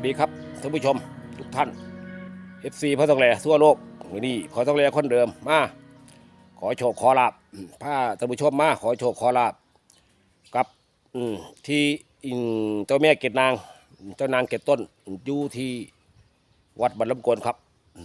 วัสดีครับท่านผู้ชมทุกท่าน FC พ่อต้องแลทั่วโลกวันนี้พอต้องแลคนเดิมมาขอโชคขอลาบพาท่านผู้ชมมาขอโชคขอลาบกับที่เจ้าแม่เกตนาง เจ้านางเกตต้นอยู่ที่วัดบรรลำกวนครับ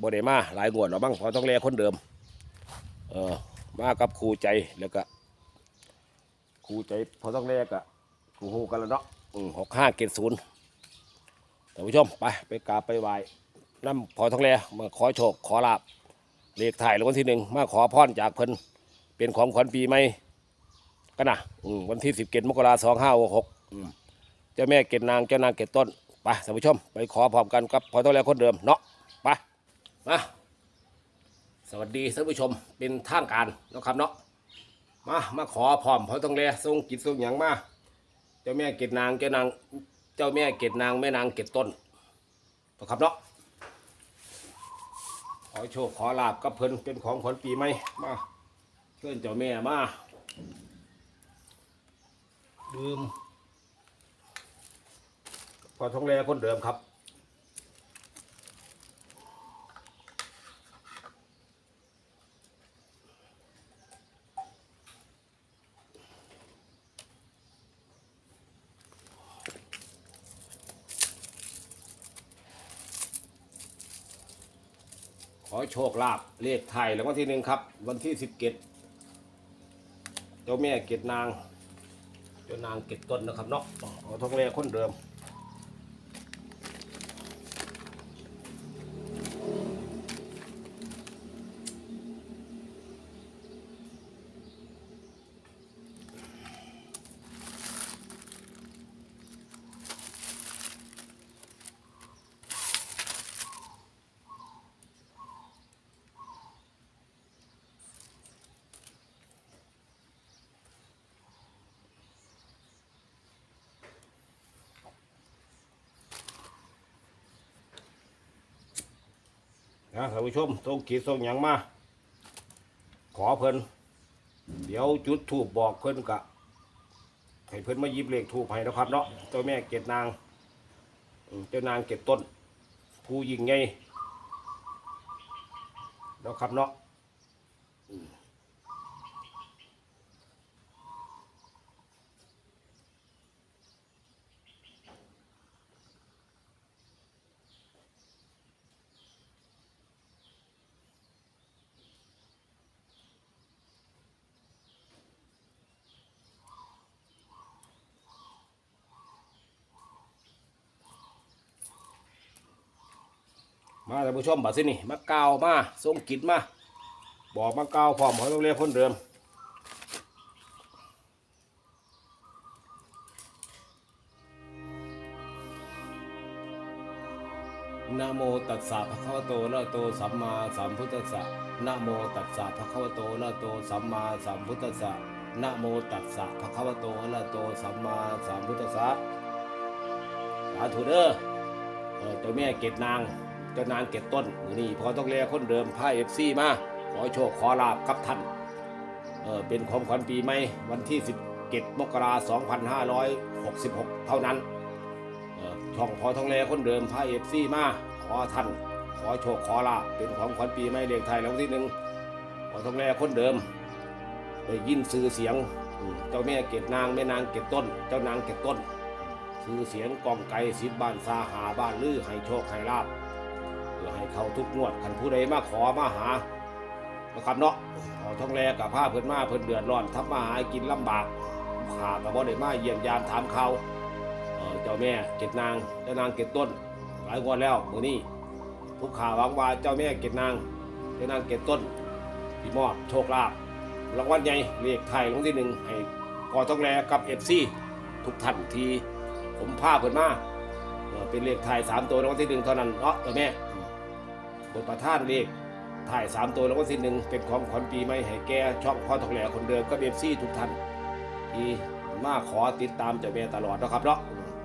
บ่ได้มาหลายงวดแล้วบ้างพอต้องแลคนเดิมเออมากับครูใจแล้วก็ครูใจพอต้องแลกะครูฮูกันแล้วเนาะหกห้าเกตศูนย์ ท่านผู้ชมไปไปกราบไปไหว้น้ำพอท้องแลมาขอโชคขอลาบเลขถ่ายรางวัลที่หนึ่งมาขอพรจากเพิ่นเป็นของขวัญปีใหม่กันนะอืมวันที่สิบเกตมกราสองห้าหกเจ้าแม่เกตนางเจ้านางเกตต้นไปท่านผู้ชม ไปขอพร้อมกันกับพอท้องแลคนเดิมเนาะไปมาสวัสดีท่านผู้ชมเป็นทางการนะครับเนาะมามาขอพร้อมพอทองแลทรงกิจทรงอย่างมาเจ้าแม่เกตนางเจ้านาง เจ้าแม่เกตนางแม่นางเกตต้นนะครับเนาะขอโชคขอลาบกับเพิ่นเป็นของขวัญปีใหม่มาเพื่อนเจ้าแม่มาดื่มพอทองแรคนเดิมครับ โชคลาภเลขไทยแล้ววันที่หนึ่งครับ วันที่สิบเกตเจ้าแม่เกตนาง เจ้านางเกตต้นนะครับเนาะเอทองแรคนเดิม นะท่านผู้ชมทรงขีดทรงหยังมา ขอเพิ่นเดี๋ยวจุดถูกบอกเพิ่นกะให้เพิ่นมายิบเลขถูกให้นะครับเนาะเจ้าแม่เกตนางเจ้านางเกตต้น ผู้ยิงใหญ่เนะครับเนาะ มาท่านผู้ชมบัดสินี่มากลาวมาทรงกิจมาบอกมากลาวพร้อมขาต้องเรียกคนเดิมนะโมตัสสะภะคะวะโตอะโตสัมมาสัมพุทธัสสะนะโมตัสสะภะคะวะโตอะโตสัมมาสัมพุทธัสสะนะโมตัสสะภะคะวะโตอะโตสัมมาสัมพุทธัสสะสาธุเด้อเออเจ้าแม่เกตนาง เจ้านางเกตต้นมือนี่พอต้องเรียกคนเดิมพาเอฟซีมาขอโชคขอลาบกับท่านเออเป็นของขวัญปีใหม่วันที่17มกราคม2566 เท่านั้นเออช่องพอทองแลคนเดิมพาเอฟซีมาขอท่านขอโชคขอลาภเป็นของขวัญปีใหม่เลขไทยรางวัลที่หนึ่งพอทองแลคนเดิมได้ยินสื่อเสียงเจ้าแม่เกตนางแม่นางเกตต้น เจ้านางเกตต้นสื่อเสียงกองไก่สิบบ้านซาหาบ้านลือให้โชคให้ลาภ เขาทุกงวดขันผู้ใดมาขอมาหานะครับเนาะพอทองแลกับผ้าเพิ่นมาเพิ่นเดือดร้อนทำมาหากินลำบากขากับบ่ได้มาเยี่ยมยามถามเขาเจ้าแม่เกตนางเจ้านางเกตต้น หลายงวันแล้วมือนี้ผู้ข่าวหวังว่าเจ้าแม่เกตนางเจ้านางเกตต้นพี่มอดโชคลาภรางวัลใหญ่เลขไทยรางวัลที่หนึ่งให้พอต้องแลกับเอฟซีทุกท่านทีผมพาเพิ่นมาเอ่อเป็นเลขไทยสามตัวรางวัลที่หนึ่งเท่านั้นเนาะเจ้าแม่ บทประธานเลขถ่ายสามตัวรางวัลที่หนึ่งเป็นของขวัญปีใหม่ให้แก่ช่องพ่อทองแหลคนเดิมกับเบฟซี่ทุกท่านที่มาขอติดตามเจ้าแม่ตลอดนะครับเนาะ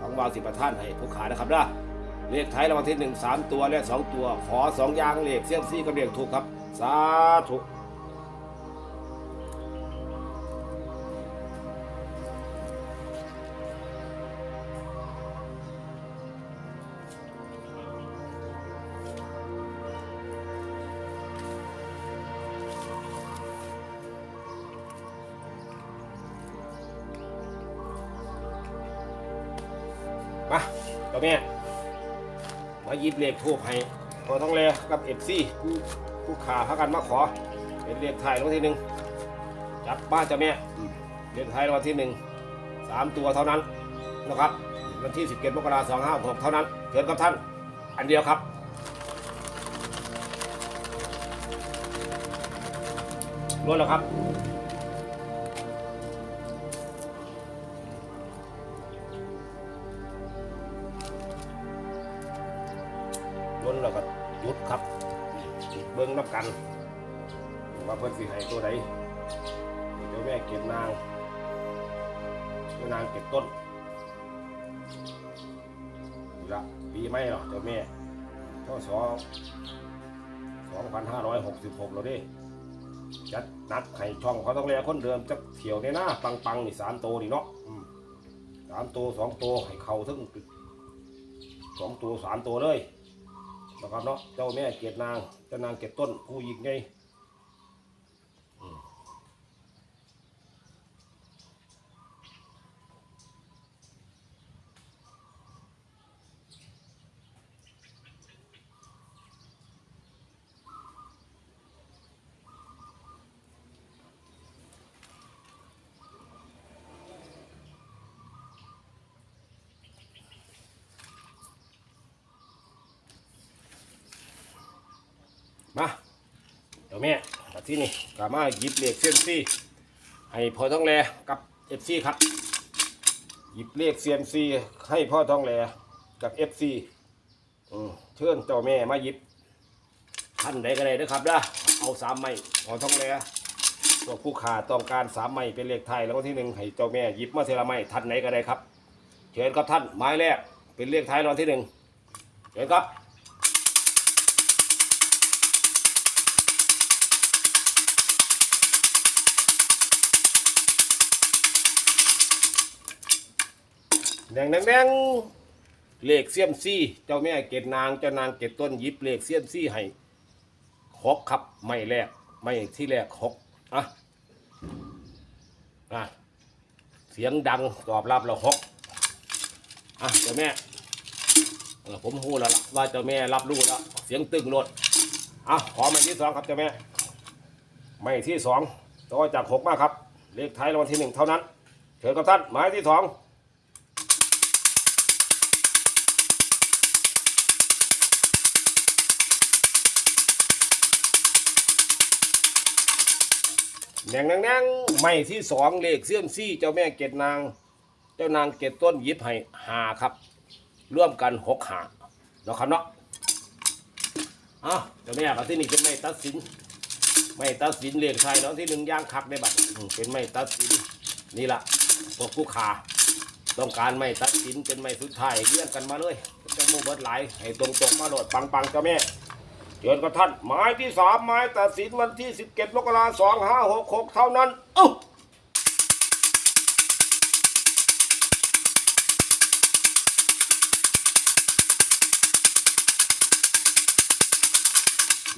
ของวางสิประท่านให้ผู้ขายนะครับนะเลขไทยรางวัลที่หนึ่งสามตัวและสองตัว ขอสองอย่างเลขเสี่ยมซี่กับเลขถูกครับ สาธุ แม่มาหยิบเลขทูบให้พอต้องแลกับเอฟซีผู้ผู้ขาพากันมาขอ เป็นเลขไทายรางวัลที่หนึ่งจับบ้านเจ้าแม่เลขไทายรางวัลที่หนึ่งสามตัวเท่านั้นนะครับวันที่สิบเกมกราคม2566เท่านั้นเชิญกับท่าน อันเดียวครับรวดแล้วครับ บิ้งนับกัน ว่าเพิ่นสิให้ตัวใดเดี๋ยวแม่เก็บนางเดี๋ยวนางเก็บต้นละปีไม่หรอกเจ้าแม่ก็สองสองพศ2566แล้วเดิจัดนัดให้ช่องเขาต้องเรียคนเดิมจะเที่ยวในหน้าปังปังๆนี่สามโตวนี่เนาะสามตัวสองตัวให้เขาถึงสองตัวสามตัวเลยนะครับเนาะเจ้าแม่เกศนาง จะนางเก็บต้นผู้หญิงไง มาเจ้าแม่มาที่นี่กามาหยิบเลขเซียมซีให้พ่อทองแลกับเอฟซีครับ หยิบเลขเซียมซีให้พ่อทองแลกับเอฟซีเชิญเจ้าแม่มาหยิบท่านใดก็ได้นะครับนะเอาสามไม้พ่อทองแลพวผู้ขาต้องการสามไม้เป็นเลขไทยแล้วก็ที่หนึ่งให้เจ้าแม่หยิบมาเทละไม้ท่านไหนก็ได้ครับเชิญครับท่านไม้แรกเป็นเลขไทยรางวัลที่หนึ่งเชิญครับ แดงแดงแดงเลขเสียมซี่ เจ้าแม่เกตนางเจ้านางเกตต้นหยิบเลขเสียมซี่ให้หกครับไม่แรกไม่ที่แรกหกอะอะเสียงดังตอบรับเราหกอะเจ้าแม่ผมพูดแล้วล่ะว่าเจ้าแม่รับรู้แล้วเสียงตึงรถอะขอไม่ที่สองครับเจ้าแม่ไม่ที่สองต่อจากหกมาครับ เลขท้ายรางวัลที่หนึ่งเท่านั้นเชิญกับท่านหมายที่สอง แหน่งน่งแหน่งไม่ที่สองเลขเสี่ยมซี่เจ้าแม่เกตนาง เจ้านางเกตต้นยิบให้หาครับ ร่วมกันหกหาเนาะครับเนาะอ้าวเจ้าแม่กับที่นี่เป็นไม่ตัดสิน ไม่ตัดสินเลขไทยเนาะที่หนึ่งย่างคักในบัตรเป็นไม่ตัดสินนี่ละพวกผู้ขาต้องการไม่ตัดสินเป็นไม่สุดท้ายเลื่อนกันมาเลยจะโมเบิดหลให้ตรงๆมาโหลดปังๆเจ้าแม่ เชิญกับท่านหมายที่สามหมายตัดสินวันที่สิบเจ็ดมกราสองห้าหกหกเท่านั้นเอ้า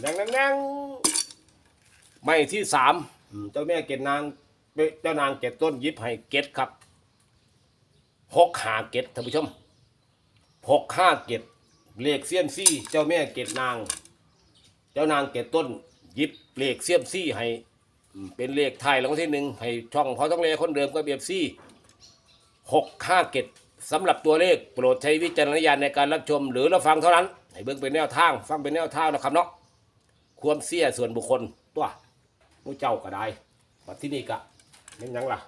แดงแดงแดงไม่ที่สามอืมเจ้าแม่เกศนางเจ้านางเกศต้นยิบให้เกศครับหกหาเกศท่านผู้ชมหกห้าเกศเลขเซียมซี่ เจ้าแม่เกศนาง เจ้านางเกตต้นหยิบเลขเสียมซี่ให้เป็นเลขไทยรางวัลที่หนึ่งให้ช่องพอต้องเลคนเดิมก็เบียบซี่หกห้าเกตสำหรับตัวเลขโปรดใช้วิจารณญาณในการรับชมหรือรับฟังเท่านั้น ให้เบิ่งเป็นแนวทาง ฟังเป็นแนวทางนะครับเนาะความเสียส่วนบุคคลตัวมูเจ้าก็ได้บัดที่นี่กะนี่ยังล่ะ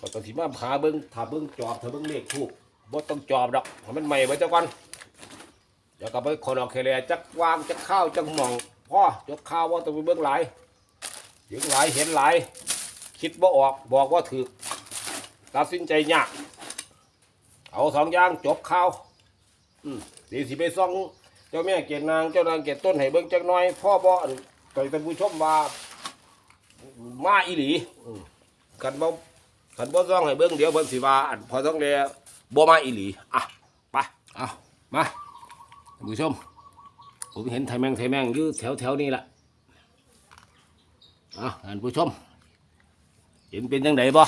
ก็ต้องที่มาหาเบิ่งถ้าเบิ่งจอบถ้าเบิ่งเลขถูกบ่ต้องจอบดอกมันใหม่ไว้เจ้าก่อน เดี๋ยวก็ไปคนออกเคลียจักวางจักข้าวจักหม่องพ่อยกข้าวว่าต้องไปเบื้องหลายเห็นหลายเห็นหลาย คิดว่าออกบอกว่าถือตัดสินใจยากเอาสองอย่างจบข้าวอืมดีสิไปซ่อง เจ้าแม่เกศนางเจ้านางเกศต้นให้เบิ้งจักหน่อย พ่อบ่อันต่อยท่านผู้ชมว่ามาอีหลีอืมกันบ่กันบ่ซ่องให้เบิ้งเดี๋ยวเพิ่นสิว่าอันพอต้องเรียบ่มาอีหลี อะไปเอามาท่าน ผู้ชม ผมเห็นไทยแมงไทยแมงยื้อแถวแถวนี้ละอะท่านผู้ชม เห็นเป็นยังไงบ่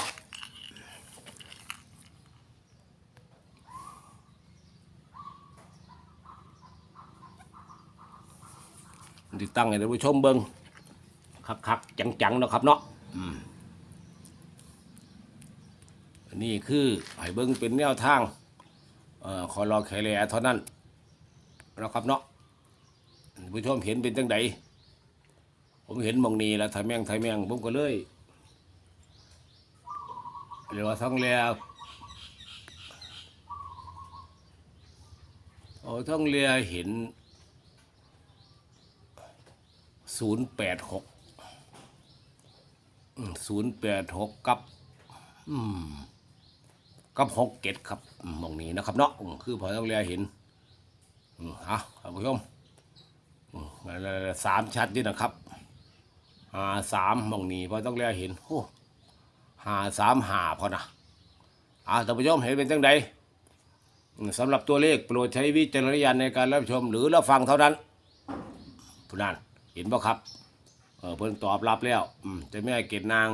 ติดตั้งให้ท่านผู้ชมเบิ้งคักๆจังๆนะครับเนาะนี่คือไห้เบิ้งเป็นแนวทางออขอรอแคลเลีเท่านั้น นะครับเนาะผู้ชมเห็นเป็นจังไดผมเห็นมองนี้แล้วไทยแมงไทยแมงผมก็เลยเรียกว่าท้องเรือโอ้ท้องเรือเห็นศูนย์แปดหกศูนย์แปดหกกับกับหกเกตครับมองนี้นะครับเนาะคือพอต้องเรียเห็น อืมฮะท่านผู้ชมสามชัดนี่นะครับหาสามมองนี้พอต้องเรียเห็นโอ้หาสามหาพอนะอ่าท่านผู้ชมเห็นเป็นจังใดสำหรับตัวเลขโปรดใช้วิจารณญาณในการรับชมหรือรับฟังเท่านั้นผู้นั้นเห็นป่ะครับเออเพิ่นตอบรับแล้วอืจะแม่เกตนาง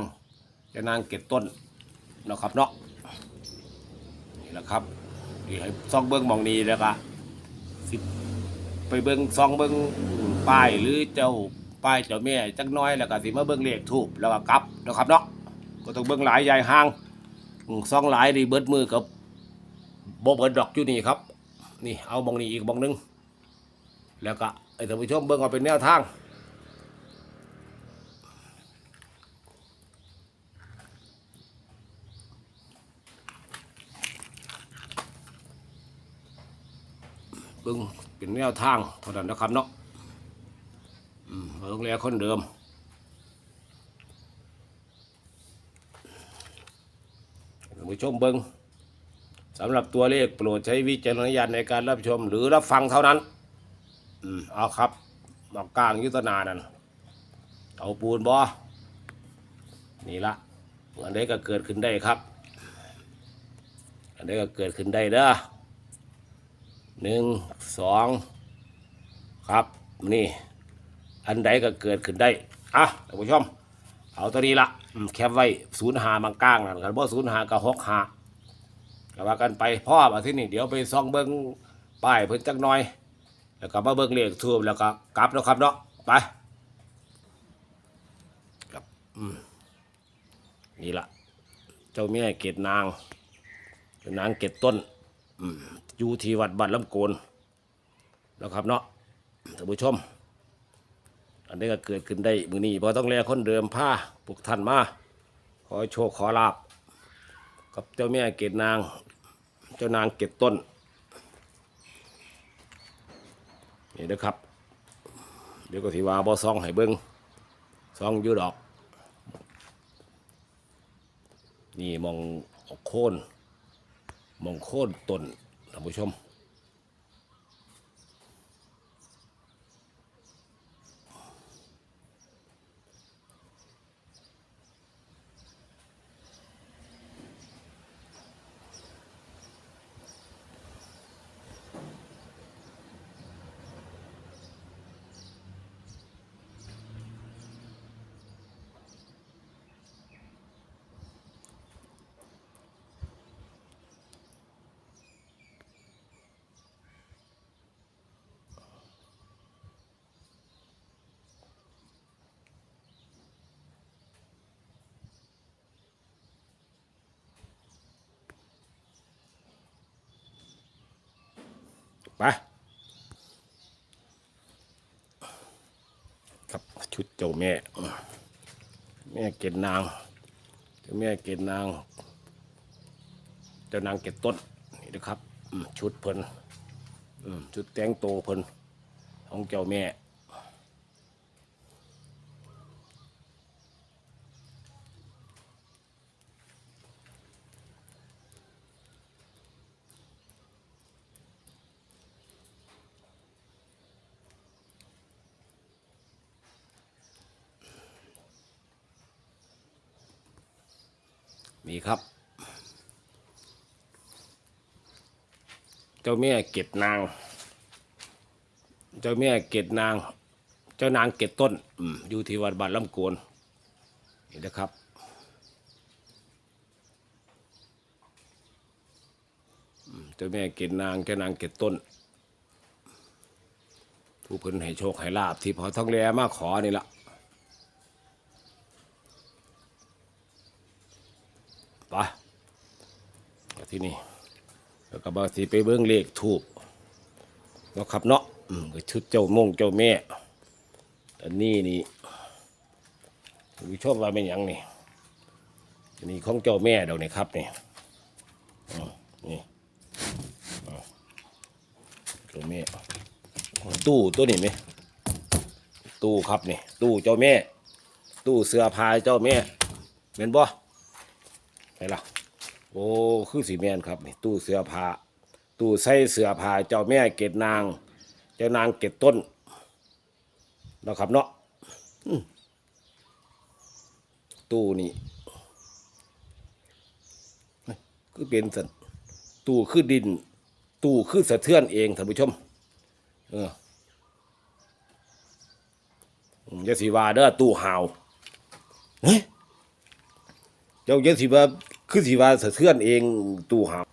จะนางเกตต้นเนาะครับเนาะนี่แหละครับนี่ให้ซองเบิ้องมองนี้แล้วก็ สิไปเบิ้งซองเบิ้งป้ายหรือเจ้าป้ายเจ้าแม่จักน้อยแล้วก็สิมาเบิ้งเลขทูบแล้วก็กลับเนาะครับเนาะก็ต้องเบิ้งหลายใหญ่ห้างซองหลายดีเบิดมือกับโบเบิดดอกอยู่นี่ครับ นี่เอาบองนี้อีกบองหนึง แล้วก็ไอ้ท่านผู้ชมเบิ่งเอาเป็นแนวทาง เบิ่งเป็นแนวทางเท่านั้นนะครับเนาะมโรงเรียนคนเดิม ผู้ชมเบิ่งสำหรับตัวเลขโปรดใช้วิจารณญาณในการรับชมหรือรับฟังเท่านั้น อืม เอาครับดอกกลางยุทธนานั่น เอาปูนบอนี่ละอันใดก็เกิดขึ้นได้ครับ อันใดก็เกิดขึ้นได้เด้อ หนึ่งสองครับนี่ อันใดก็เกิดขึ้นได้อะท่านผู้ชม เอาตัวนี้ละแคปไว้ศูนย์หามังกลางนั่นกันบ่ศูนย์หากับหกหาก็ว่ากันไปพ่อมาที่นี่เดี๋ยวไปซองเบิ้งป้ายเพิ่นจักหน่อย แล้วก็มาเบิ่งเลขทูบแล้วก็กลับแล้วครับเนาะไปครับอืมนี่ละเจ้าแม่เกตนางนางเกตต้น อยู่ที่วัดบ้านลำโกนนะครับเนาะท่านผู้ชม อันนี้ก็เกิดขึ้นได้มือนี้เพราะต้องแลคนเดิมผ้าปลุกท่านมาขอโชคขอลาบกับเจ้าแม่เกตนาง เจ้านางเกตต้นนี่นะครับ เดี๋ยวก็สิว่าบ่ซองให้เบิ้งซองยู่ดอก นี่มองโคนมองโคนต้น ท่านผู้ชม ไปครับชุดเจ้าแม่ แม่เกศนาง เจ้าแม่เกศนาง เจ้านางเกศต้นนี่นะครับชุดเพิ่นชุดแต่งโตเพิ่นของเจ้าแม่ มีครับ เจ้าแม่เกตนาง เจ้าแม่เกตนาง เจ้านางเกตต้นอยู่ที่วัดบ้านลำโกนนี่นะครับเจ้าแม่เกตนางเจ้านางเกตต้น ผู้เพิ่นให้โชคให้ลาบที่พอท้องแลมาขอนี่ละไปมา ที่นี่แล้วก็บางทีไปเบิ้งเลขทูบเนาะครับเนาะก็ชุดเจ้ามงเจ้าแม่อันนี้นี่ผู้ชมว่าเป็นหยังนี่อันนี้ของเจ้าแม่เดี๋ยวนี้ครับนี่นี่เจ้าแม่ตู้ตัวนี้ไหมตู้ครับนี่ตู้เจ้าแม่ ตู้เสื้อผ้าเจ้าแม่เห็นบ่ไหนล่ะ โอ้คือสีแมนครับนี่ตู้เสื้อผ้าตู้ใส่เสื้อผ้าเจ้าแม่เกตนาง เจ้านางเกตต้นนะครับเนาะตู้นี้คือเป็นสันตู้คือดิน ตู้คือสะเทือนเองท่านผู้ชม เอออืมอยาสีวาเด้อตู้ห่าวเฮ้ยเจ้าอยสีวา คือสีว่าสะเทือนเองตู้หาว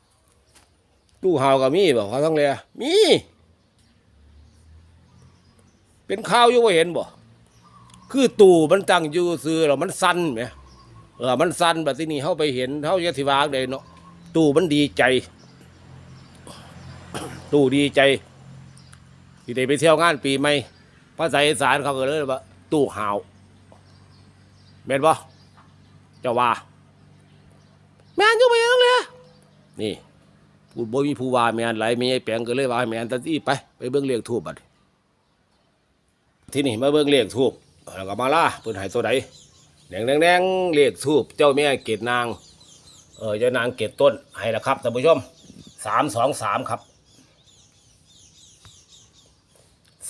ตู้หาวก็มีบอกว่าต้องเลยมี เป็นข้าวอยู่ว่าเห็นบ่คือตู้มันตั้งอยู่ซื้อแล้วมันสั่นไหมเออมันสั่นแบบที่นี่เขาไปเห็นเขาอยสีว่าเลยเนาะตู้มันดีใจ ตู้ดีใจที่ได้ไปเที่ยวงานปีใหม่ภาษาอีสานเขาก็เลยว่าตู้หาวแม่นบ่เจ้าว่า แม่นอยู่ไปยังเลยนี่พูดบ่มีผู้ว่าแม่นไหลไม่ใช่แปลงก็เลยว่าแม่นตัดที่ไปไปเบิ่งเลขทูบบัดที่นี่มาเบิ่งเลขทูบแล้วก็มาล่าเพิ่นให้ตัวใดแดงแดงแดงเลขทูบเจ้าแม่เกตนางเออเจ้านางเกตต้นให้ละครับท่านผู้ชมสามสองสามครับ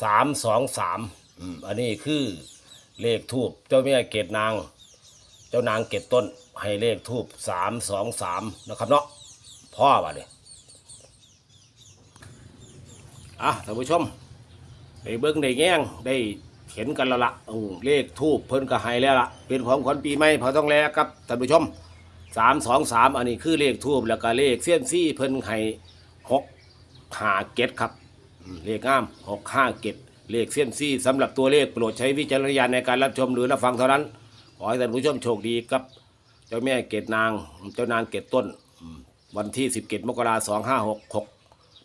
สามสองสามอืมอันนี้คือเลขทูบเจ้าแม่เกตนาง เจ้านางเกตต้นให้เลขทูบสามสองสามนะครับเนาะพ่อว่าเนี่ยอะท่านผู้ชมได้เบิ้งได้แง่งได้เห็นกันแล้วละอืมเลขทูบเพิ่นก็ให้แล้วละเป็นของขวัญปีใหม่พอต้องแล้วครับท่านผู้ชมสามสองสามอันนี้คือเลขทูบแล้วก็เลขเสี้ยนซี่เพิ่นให้หกหาเกตครับเลขงามหกห้าเก็ดเลขเส้ยมซี่สำหรับตัวเลขโปรดใช้วิจารณญาณในการรับชมหรือรับฟังเท่านั้น ขอให้ท่านผู้ชมโชคดีครับ เจ้าแม่เกตนาง เจ้านางเกตต้น วันที่สิบเกตมกราสองห้าหกหก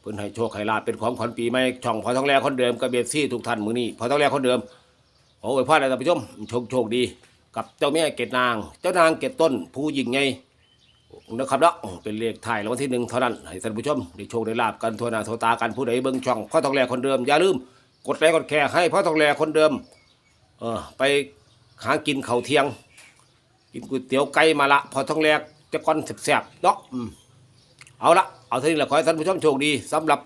เพิ่นให้โชคให้ลาเป็นของขวัญปีใหม่ช่องพอท้องแรกคนเดิมกับเบสซี่ทุกท่านมือนี้พอท้องแรกคนเดิมขออวยพรให้ท่านผู้ชมโชคโชคดี กับเจ้าแม่เกตนาง เจ้านางเกตต้น ผู้ยิ่งใหญ่นะครับเนาะเป็นเลขถ่ายรางวัลที่หนึ่งเท่านั้นให้ท่านผู้ชมได้โชคได้ลาบกันทั่วหน้าทั่วตากันผู้ใดเบิ่งช่องพ่อทองแลคนเดิมอย่าลืม กดไลค์กดแชร์ให้พ่อทองแลคนเดิมเออไป หากินเขาเทียง กินก๋วยเตี๋ยวไก่มาละ พอทองแลจะก้อนแสบๆเนาะเอาละเอาเท่านี้แหละขอให้ท่านผู้ชมโชคดีสำหรับ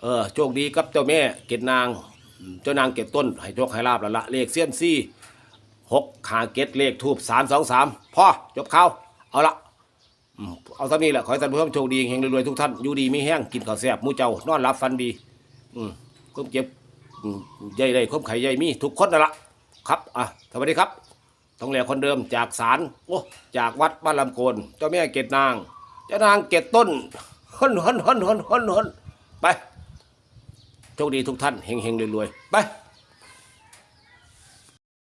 เออโชคดีกับเจ้าแม่เกตนาง เจ้านางเกตต้นให้โชคให้ลาบแล้วละเลขเสี้ยนซี่หกขาเกตเลขทูบสามสองสามพ่อจบข่าวเอาละเอาเท่านี้แหละขอให้ท่านผู้ชมโชคดีเฮงรวยๆทุกท่านอยู่ดีมีแห้งกินข้าวแซ่บมูเจ้านอนหลับฟันดี อืมก้มเจ็บใหญ่ได้ก้มไข่ใหญ่มีทุกคนนั่นละ ครับอะสวัสดีครับต้องแหล่คนเดิมจากศาลโอ้จากวัดบ้านลำโกนเจ้าแม่เกตนางเจ้านางเกตต้นฮนฮนฮนฮนฮนฮนไปโชคดีทุกท่านเฮงเฮงๆรวยๆไป